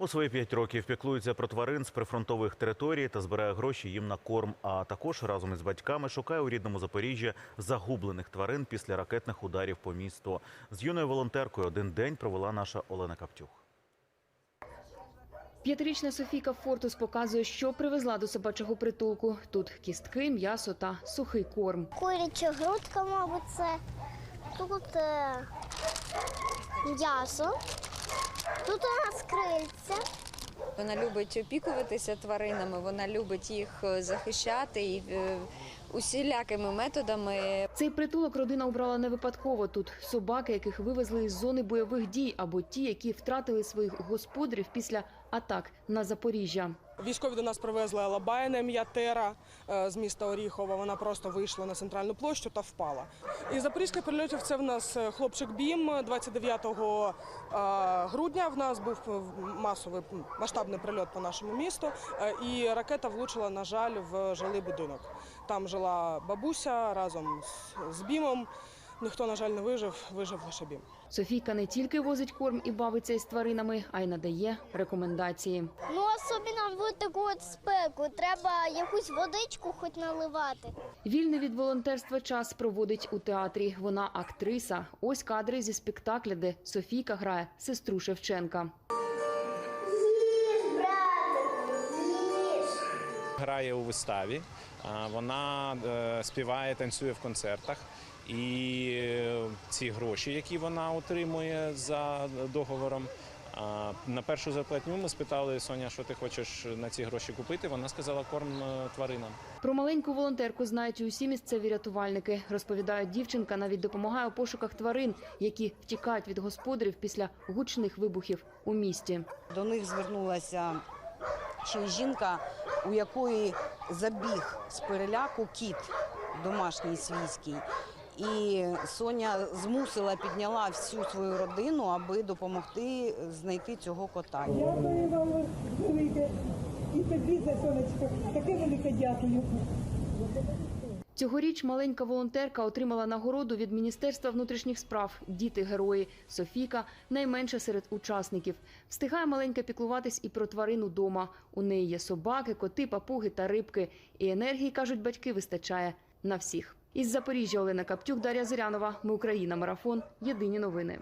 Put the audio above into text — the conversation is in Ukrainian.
У свої п'ять років піклується про тварин з прифронтових територій та збирає гроші їм на корм. А також разом із батьками шукає у рідному Запоріжжі загублених тварин після ракетних ударів по місту. З юною волонтеркою один день провела наша Олена Каптюх. П'ятирічна Софійка Фортус показує, що привезла до собачого притулку. Тут кістки, м'ясо та сухий корм. Куряча грудка, мабуть, це. Тут е, м'ясо. Тут у нас крильця. Вона любить опікуватися тваринами, вона любить їх е, захищати і е, усілякими методами. Цей притулок родина обрала не випадково. Тут собаки, яких вивезли із зони бойових дій, або ті, які втратили своїх господарів після атак на Запоріжжя. Військові до нас привезли Алабая на ім'я Тера е, з міста Оріхова. Вона просто вийшла на центральну площу та впала. І запорізьких прильотів це в нас е, хлопчик Бім. 29 е, грудня в нас був масовий масштабний прильот по нашому місту. І ракета влучила, на жаль, в жилий будинок. Там жила бабуся разом з, з Бімом. Ніхто, на жаль, не вижив, вижив лише Бім. Софійка не тільки возить корм і бавиться із тваринами, а й надає рекомендації. Ну, особливо в таку от спеку. Треба якусь водичку хоч наливати. Вільний від волонтерства час проводить у театрі. Вона актриса. Ось кадри зі спектакля, де Софійка грає сестру Шевченка. Грає у виставі. Вона е, співає, танцює в концертах. І е, ці гроші, які вона отримує за договором. На першу зарплатню ми спитали Соня, що ти хочеш на ці гроші купити. Вона сказала корм е, тваринам. Про маленьку волонтерку знають і усі місцеві рятувальники. Розповідають, дівчинка навіть допомагає у пошуках тварин, які втікають від господарів після гучних вибухів у місті. До них звернулася ще жінка, у якої забіг з переляку кіт домашній свійський. І Соня змусила, підняла всю свою родину, аби допомогти знайти цього кота. Дякую вам велике. І тобі за сонечко. Таке велике дякую. Цьогоріч маленька волонтерка отримала нагороду від Міністерства внутрішніх справ Діти герої Софійка найменша серед учасників. Встигає маленька піклуватись і про тварину дома. У неї є собаки, коти, папуги та рибки. І енергії кажуть, батьки вистачає на всіх. Із Запоріжжя Олена Каптюк, Дар'я Зирянова. Ми Україна. Марафон. Єдині новини.